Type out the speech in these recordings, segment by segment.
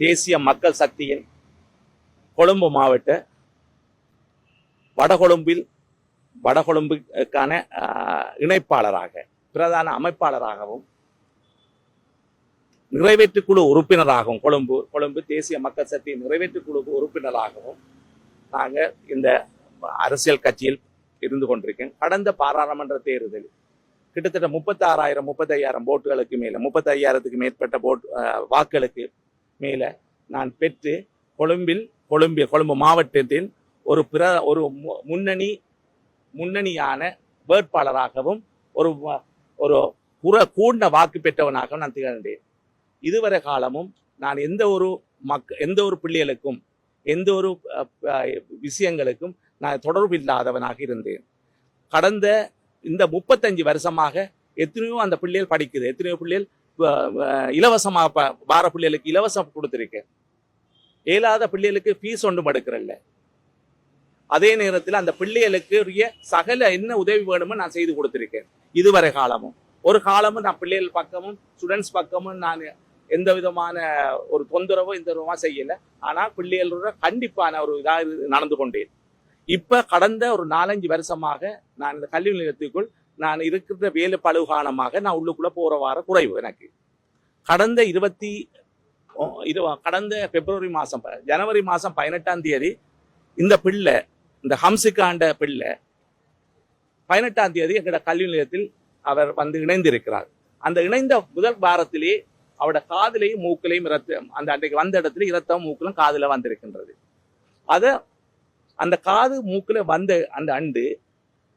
தேசிய மக்கள் சக்தியின் கொழும்பு மாவட்ட வடகொழும்பில் வடகொழும்புக்கான இணைப்பாளராக பிரதான அமைப்பாளராகவும் நிறைவேற்றுக்குழு உறுப்பினராகவும் கொழும்பு கொழும்பு தேசிய மக்கள் சக்தி நிறைவேற்றுக்குழு உறுப்பினராகவும் நாங்கள் இந்த அரசியல் கட்சியில் இருந்து கொண்டிருக்கேன். கடந்த பாராளுமன்ற தேர்தலில் கிட்டத்தட்ட முப்பத்தாறாயிரம் முப்பத்தையாயிரம் ஓட்டுகளுக்கு மேலே முப்பத்தையாயிரத்துக்கு மேற்பட்ட போட் வாக்களுக்கு வாக்குகளுக்கு மேலே நான் பெற்று கொழும்பில் கொழும்பிய கொழும்பு மாவட்டத்தின் ஒரு பிற ஒரு மு- முன்னணி முன்னணியான வேட்பாளராகவும் ஒரு ஒரு புற கூண்ட வாக்கு பெற்றவனாகவும் நான் திகழ்ந்தேன். இதுவரை காலமும் நான் எந்த ஒரு மக் எந்த ஒரு பிள்ளைகளுக்கும் எந்த ஒரு விஷயங்களுக்கும் நான் தொடர்பு இல்லாதவனாக இருந்தேன். கடந்த இந்த முப்பத்தஞ்சு வருஷமாக எத்தனையோ அந்த பிள்ளைகள் படிக்குது எத்தனையோ பிள்ளைகள் இலவசமாக ப- வார பிள்ளைகளுக்கு இலவசம் கொடுத்துருக்கேன். இயலாத பிள்ளைகளுக்கு ஃபீஸ் ஒன்றும் எடுக்கிறல்ல. அதே நேரத்தில் அந்த பிள்ளைகளுக்குரிய சகல என்ன உதவி வேணுமோ நான் செய்து கொடுத்துருக்கேன். இதுவரை காலமும். ஒரு காலமும் நான் பிள்ளைகள் பக்கமும் ஸ்டூடெண்ட்ஸ் பக்கமும் நான் எந்த விதமான ஒரு தொந்தரவோ எந்த விதமாக செய்யல. ஆனால் பிள்ளைகளோட கண்டிப்பான ஒரு இதாக நடந்து கொண்டேன். இப்ப கடந்த ஒரு நாலஞ்சு வருஷமாக நான் இந்த கல்வி நிலையத்துக்குள் நான் இருக்கிற வேலை பழுகானமாக நான் உள்ளுக்குள்ளே போகிற வார குறைவு எனக்கு. கடந்த இருபத்தி ஓ, இது கடந்த பிப்ரவரி மாதம் ப- ஜனவரி மாதம் பதினெட்டாம் தேதி இந்த பிள்ளை இந்த ஹம்சிகாண்ட பிள்ளை பதினெட்டாம் தேதி எங்களோட கல்வி நிலையத்தில் அவர் வந்து இணைந்திருக்கிறார். அந்த இணைந்த முதல் வாரத்திலே அவரோட காதலையும் மூக்கிலையும் இரத்தம் அந்த அன்றைக்கு வந்த இடத்துல இரத்தம் மூக்கிலும் காதில் வந்திருக்கின்றது. அதை அந்த காது மூக்கில் வந்த அந்த அண்டு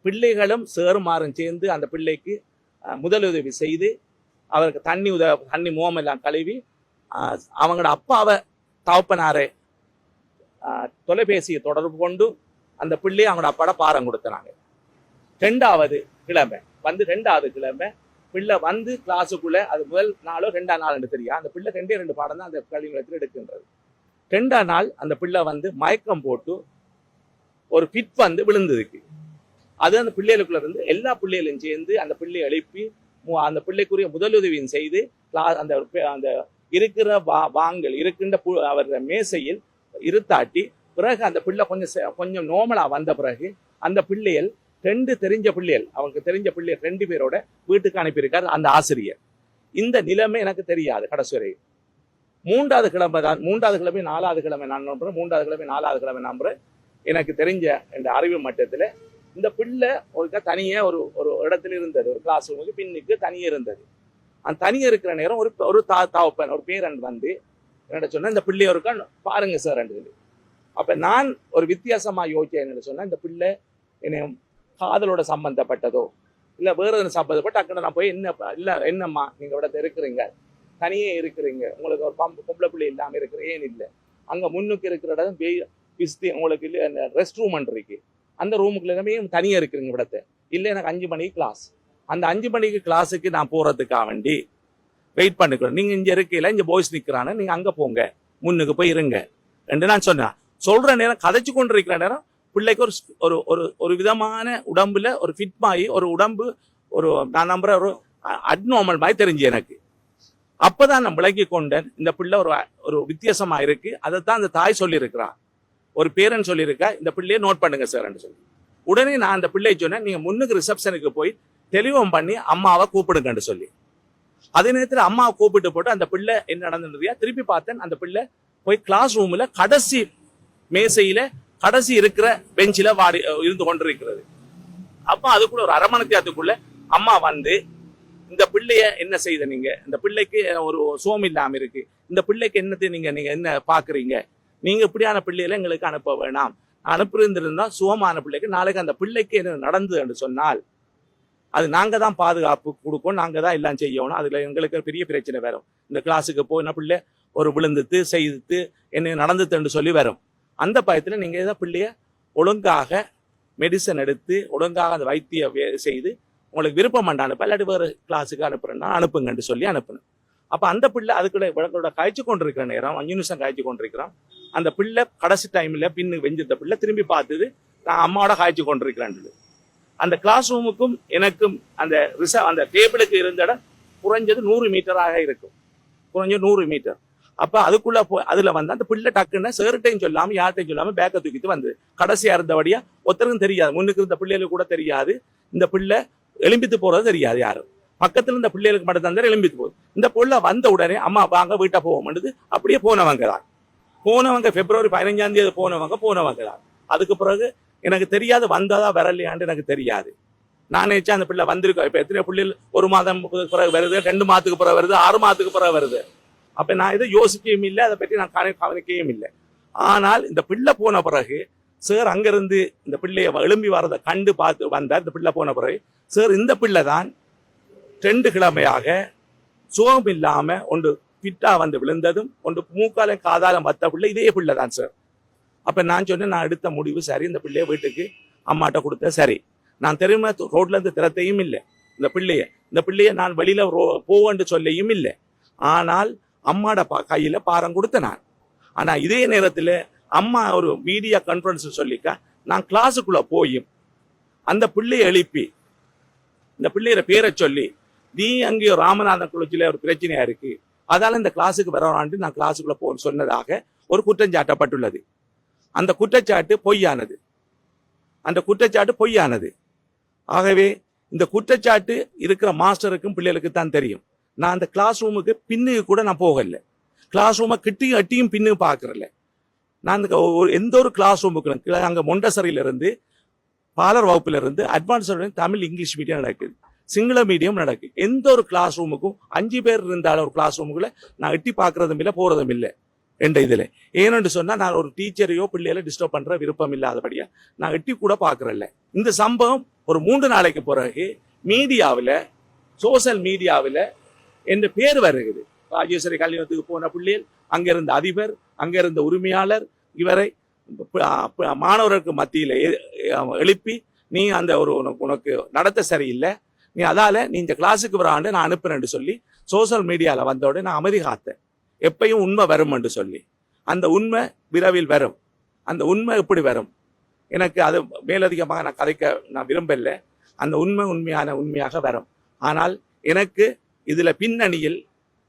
பிள்ளைகளும் சேருமாறும் சேர்ந்து அந்த பிள்ளைக்கு முதலுதவி செய்து அவருக்கு தண்ணி உத தண்ணி முகமெல்லாம் கழுவி அவங்களோட அப்பாவை தவப்பனாரை தொலைபேசியை தொடர்பு கொண்டு அந்த பிள்ளையை அவங்களோட அப்பாட பாரம் கொடுத்தனாங்க ரெண்டாவது கிழமை வந்து ரெண்டாவது கிழமை பிள்ளை வந்து கிளாஸுக்குள்ளே அது முதல் நாளோ ரெண்டாம் நாள் தெரியும் அந்த பிள்ளை ரெண்டே ரெண்டு பாடம் தான் அந்த கல்வி நிலையத்தில் எடுக்கின்றது. ரெண்டாம் நாள் அந்த பிள்ளை வந்து மயக்கம் போட்டு ஒரு பிட் வந்து விழுந்ததுக்கு. அது அந்த பிள்ளைகளுக்குள்ள இருந்து எல்லா பிள்ளைகளையும் சேர்ந்து அந்த பிள்ளையை எழுப்பி மு- அந்த பிள்ளைக்குரிய முதலுதவியும் செய்து அந்த அந்த இருக்கிற வா வாங்கல் இருக்கின்ற பு- அவர் மேசையில் இருத்தாட்டி பிறகு அந்த பிள்ளை கொஞ்சம் கொஞ்சம் நோமலா வந்த பிறகு அந்த பிள்ளைகள் ரெண்டு தெரிஞ்ச பிள்ளைகள் அவங்களுக்கு தெரிஞ்ச பிள்ளைகள் ரெண்டு பேரோட வீட்டுக்கு அனுப்பியிருக்காரு அந்த ஆசிரியர். இந்த நிலைமை எனக்கு தெரியாது கடைசி மூன்றாவது கிழமை தான் மூன்றாவது கிழமை நாலாவது கிழமை நான் நம்புறேன் மூன்றாவது கிழமை நாலாவது கிழமை நம்புறேன். எனக்கு தெரிஞ்ச இந்த அறிவு மட்டத்தில் இந்த பிள்ளை ஒருக்கா தனியே ஒரு ஒரு இடத்துல இருந்தது. ஒரு கிளாஸ் ரூமுக்கு பின்னுக்கு தனியே இருந்தது. அந்த தனியே இருக்கிற நேரம் ஒரு ஒரு தா தாவப்பன் ஒரு பேரன் வந்து என்னட்ட சொன்னால் இந்த பிள்ளையை ஒருக்கா பாருங்க சார் சொல்லி அப்போ நான் ஒரு வித்தியாசமாக யோசிச்சேன் என்ன சொன்னால் இந்த பிள்ளை என்னை காதலோட சம்பந்தப்பட்டதோ இல்லை வேறு எதுவும் சம்பந்தப்பட்ட அக்கடை நான் போய் என்ன இல்லை என்னம்மா நீங்கள் இடத்துல இருக்கிறீங்க? தனியே இருக்கிறீங்க. உங்களுக்கு ஒரு பம்பு பொம்பளை பிள்ளை இல்லாமல் இருக்கிற ஏன் இல்லை? அங்கே முன்னுக்கு இருக்கிற இடம் வெய் பிஸ்தி உங்களுக்கு ரெஸ்ட் ரூம் இருக்கு. அந்த ரூமுக்குள்ள எல்லாமே தனியாக இருக்கிறீங்க விடத்தை இல்லை எனக்கு அஞ்சு மணிக்கு கிளாஸ் அந்த அஞ்சு மணிக்கு கிளாஸுக்கு நான் போகிறதுக்காக வேண்டி வெயிட் பண்ணிக்கிறேன் நீங்கள் இங்கே இருக்கையில் இங்கே போய்ஸ் நிற்கிறானு நீங்கள் அங்கே போங்க. முன்னுக்கு போய் இருங்க. ரெண்டு நான் சொன்னேன் சொல்கிற நேரம் கதைச்சு கொண்டு இருக்கிற நேரம் பிள்ளைக்கு ஒரு ஒரு ஒரு ஒரு விதமான உடம்புல ஒரு ஃபிட் ஆகி ஒரு உடம்பு ஒரு நான் நம்புற ஒரு அட்நார்மல் மாதிரி தெரிஞ்சு எனக்கு. அப்போ தான் நான் விளங்கி கொண்டேன். இந்த பிள்ளை ஒரு ஒரு வித்தியாசமாக இருக்கு. தான் அந்த தாய் சொல்லியிருக்கிறான் ஒரு பேரன் சொல்லியிருக்கா இந்த பிள்ளையை நோட் பண்ணுங்க சார்ன்னு சொல்லி. உடனே நான் அந்த பிள்ளையை சொன்னேன் நீங்க முன்னுக்கு ரிசப்ஷனுக்கு போய் தெளிவம் பண்ணி அம்மாவை கூப்பிடுங்கன்னு சொல்லி. அதே நேரத்தில் அம்மாவை கூப்பிட்டு போட்டு அந்த பிள்ளை என்ன நடந்துருந்தியா திருப்பி பார்த்தேன் அந்த பிள்ளை போய் கிளாஸ் ரூம்ல கடைசி மேசையில கடைசி இருக்கிற பெஞ்சில வாடி இருந்து கொண்டிருக்கிறது. அப்போ அதுக்குள்ள ஒரு அரை மணி அம்மா வந்து இந்த பிள்ளைய என்ன செய்த நீங்க? இந்த பிள்ளைக்கு ஒரு சோம் இல்லாம இருக்கு. இந்த பிள்ளைக்கு என்னத்தை நீங்க நீங்க என்ன பாக்குறீங்க? நீங்க இப்படியான பிள்ளைகளை எங்களுக்கு அனுப்ப வேணாம். அனுப்பியிருந்திருந்தா சுகமான பிள்ளைக்கு நாளைக்கு அந்த பிள்ளைக்கு என்ன நடந்தது என்று சொன்னால் அது நாங்க தான் பாதுகாப்பு கொடுப்போம் நாங்க தான் எல்லாம் செய்யணும். அதுல எங்களுக்கு பெரிய பிரச்சனை வரும். இந்த கிளாஸுக்கு போயின பிள்ளை ஒரு விழுந்துட்டு செய்துட்டு என்ன நடந்துட்டுன்னு சொல்லி வரும். அந்த பயத்துல நீங்க ஏதோ பிள்ளைய ஒழுங்காக மெடிசன் எடுத்து ஒழுங்காக அந்த வைத்திய வே- செய்து உங்களுக்கு விருப்பம் அனுப்ப இல்லாட்டி வேறு கிளாஸுக்கு அனுப்புகிறேன்னா அனுப்புங்கன்னு சொல்லி அனுப்பணும் அப்போ அந்த பிள்ளை அதுக்குள்ள விளக்கோட காய்ச்சி கொண்டிருக்கிற நேரம் அஞ்சு நிமிஷம் காய்ச்சி கொண்டிருக்கிறான். அந்த பிள்ளை கடைசி டைமில் பின்னு வெஞ்சிருந்த பிள்ளை திரும்பி பார்த்தது நான் அம்மாவோட காய்ச்சி கொண்டிருக்கிறான் அந்த கிளாஸ் ரூமுக்கும் எனக்கும் அந்த ரிச அந்த டேபிளுக்கு இருந்த இடம் குறைஞ்சது நூறு மீட்டராக இருக்கும். குறைஞ்சது நூறு மீட்டர் அப்போ அதுக்குள்ள போ அதில் வந்து அந்த பிள்ளை டக்குன்னு சேர்ட்டையும் சொல்லாமல் யார்ட்டையும் சொல்லாமல் பேக்கை தூக்கிட்டு வந்து கடைசியாக இருந்தபடியாக ஒருத்தருக்கும் தெரியாது. முன்னுக்கு இருந்த பிள்ளைகளுக்கு கூட தெரியாது. இந்த பிள்ளை எலும்பித்து போகிறது தெரியாது யாரும். பக்கத்துல இருந்த பிள்ளைகளுக்கு மட்டும் தான் எலும்பித்து போகுது. இந்த பொருளை வந்த உடனே அம்மா வாங்க வீட்டை போவோம்ன்றது அப்படியே போனவங்க தான். போனவங்க பிப்ரவரி பதினஞ்சாம் தேதி போனவங்க போனவங்க தான். அதுக்கு பிறகு எனக்கு தெரியாது வந்ததா வரலையான்னு எனக்கு தெரியாது. நான் நினைச்சேன் அந்த பிள்ளை வந்திருக்கோம் இப்போ எத்தனை பிள்ளைகள் ஒரு மாதம் பிறகு வருது ரெண்டு மாதத்துக்கு பிறகு வருது ஆறு மாதத்துக்கு பிறகு வருது. அப்போ நான் இதை யோசிக்கவும் இல்லை அதை பற்றி நான் கவனி- கவனிக்கவும் இல்லை. ஆனால் இந்த பிள்ளை போன பிறகு சார் அங்கேருந்து இந்த பிள்ளையை எழும்பி வரதை கண்டு பார்த்து வந்தார். இந்த பிள்ளை போன பிறகு சார் இந்த பிள்ளை தான் ரெண்டு கிழமையாக சுகம் இல்லாம ஒன்று பிட்டா வந்து விழுந்ததும் ஒன்று மூக்கால காதாலம் வத்த பிள்ளை இதே பிள்ளை தான் சார் அப்ப நான் சொன்னேன் நான் எடுத்த முடிவு சரி இந்த பிள்ளைய வீட்டுக்கு அம்மாட்ட கொடுத்த சரி. நான் தெரியுமா ரோட்ல இருந்து திறத்தையும் இல்லை. இந்த பிள்ளைய இந்த பிள்ளைய நான் வெளியில ரோ- போவேன்னு சொல்லியும் இல்லை. ஆனால் அம்மாட பா கையில பாரம் கொடுத்த நான். ஆனா இதே நேரத்தில் அம்மா ஒரு மீடியா கான்ஃபரன்ஸ் சொல்லிக்க நான் கிளாஸுக்குள்ள போயும். அந்த பிள்ளையை எழுப்பி இந்த பிள்ளையோட பேரை சொல்லி நீ அங்கேயோ ராமநாதன் குளத்தில் ஒரு பிரச்சனையா இருக்கு. அதால இந்த கிளாஸுக்கு வரவான்ட்டு நான் கிளாஸுக்குள்ள போ சொன்னதாக ஒரு குற்றஞ்சாட்டப்பட்டுள்ளது. அந்த குற்றச்சாட்டு பொய்யானது. அந்த குற்றச்சாட்டு பொய்யானது. ஆகவே இந்த குற்றச்சாட்டு இருக்கிற மாஸ்டருக்கும் பிள்ளைகளுக்கு தான் தெரியும். நான் அந்த கிளாஸ் ரூமுக்கு பின்னுக்கு கூட நான் போகல. கிளாஸ் ரூமை கிட்டியும் அட்டியும் பின்னு பார்க்கறல நான் ஒரு- எந்த ஒரு கிளாஸ் ரூமுக்கு அங்கே மொண்டசரியிலிருந்து பாலர் வகுப்பிலிருந்து அட்வான்ஸ் தமிழ் இங்கிலீஷ் மீடியம் நடக்குது. சிங்கள மீடியம் நடக்கு. எந்த ஒரு கிளாஸ் ரூமுக்கும் அஞ்சு பேர் இருந்தாலும் ஒரு கிளாஸ் ரூமுக்குள்ள நான் எட்டி பார்க்கறதும் இல்லை போறதும் இல்லை. என்ற இதில். ஏன்னு சொன்னால் நான் ஒரு டீச்சரையோ பிள்ளைகளை டிஸ்டர்ப் பண்ற விருப்பம் இல்லாதபடியா நான் எட்டி கூட பார்க்கறதில்ல. இந்த சம்பவம் ஒரு மூன்று நாளைக்கு பிறகு மீடியாவில் சோஷியல் மீடியாவில் என்ற பேர் வருகிறது. ராஜேஸ்வரி கல்யாணத்துக்கு போன பிள்ளைகள் அங்கிருந்த அதிபர் அங்கிருந்த உரிமையாளர் இவரை மாணவர்களுக்கு மத்தியில் எழுப்பி நீ அந்த ஒரு உனக்கு உனக்கு நடத்த சரியில்லை. நீ அதால் நீ இந்த கிளாஸுக்கு வராண்டு நான் அனுப்புறேன்னு சொல்லி சோஷியல் மீடியாவில் வந்தோடனே நான் அமைதி காத்தேன். எப்பையும் உண்மை வரும் என்று சொல்லி. அந்த உண்மை விரைவில் வரும். அந்த உண்மை எப்படி வரும்? எனக்கு அது மேலதிகமாக நான் கதைக்க நான் விரும்பலை. அந்த உண்மை உண்மையான உண்மையாக வரும். ஆனால் எனக்கு இதில் பின்னணியில்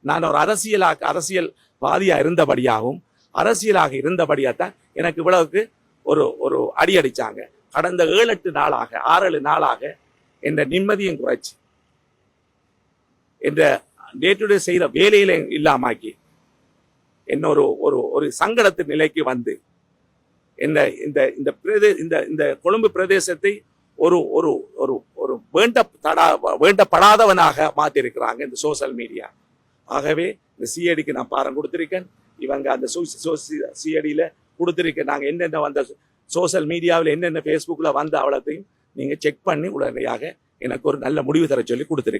நான் ஒரு அரசியலாக அரசியல்வாதியாக இருந்தபடியாகவும் அரசியலாக இருந்தபடியாக தான் எனக்கு இவ்வளவுக்கு ஒரு ஒரு அடி அடித்தாங்க கடந்த ஏழு எட்டு நாளாக ஆறு ஏழு நாளாக என்ற நிம்மதியும் குறைச்சி என்ற டே டு டே செய்கிற வேலையில இல்லாமாக்கி என்ன ஒரு ஒரு ஒரு சங்கடத்து நிலைக்கு வந்து என்ன இந்த இந்த பிரதே இந்த இந்த கொழும்பு பிரதேசத்தை ஒரு ஒரு ஒரு ஒரு வேண்ட தடா வேண்டப்படாதவனாக மாற்றிருக்கிறாங்க இந்த சோஷியல் மீடியா ஆகவே இந்த சிஐடிக்கு நான் பாரம் கொடுத்துருக்கேன். இவங்க அந்த சிஐடியில் கொடுத்துருக்கேன். நாங்கள் என்னென்ன வந்த சோஷியல் மீடியாவில் என்னென்ன ஃபேஸ்புக்கில் வந்த அவ்வளோத்தையும் நீங்க செக் பண்ணி உடனடியாக எனக்கு ஒரு நல்ல முடிவு தர சொல்லி கொடுத்துருக்கு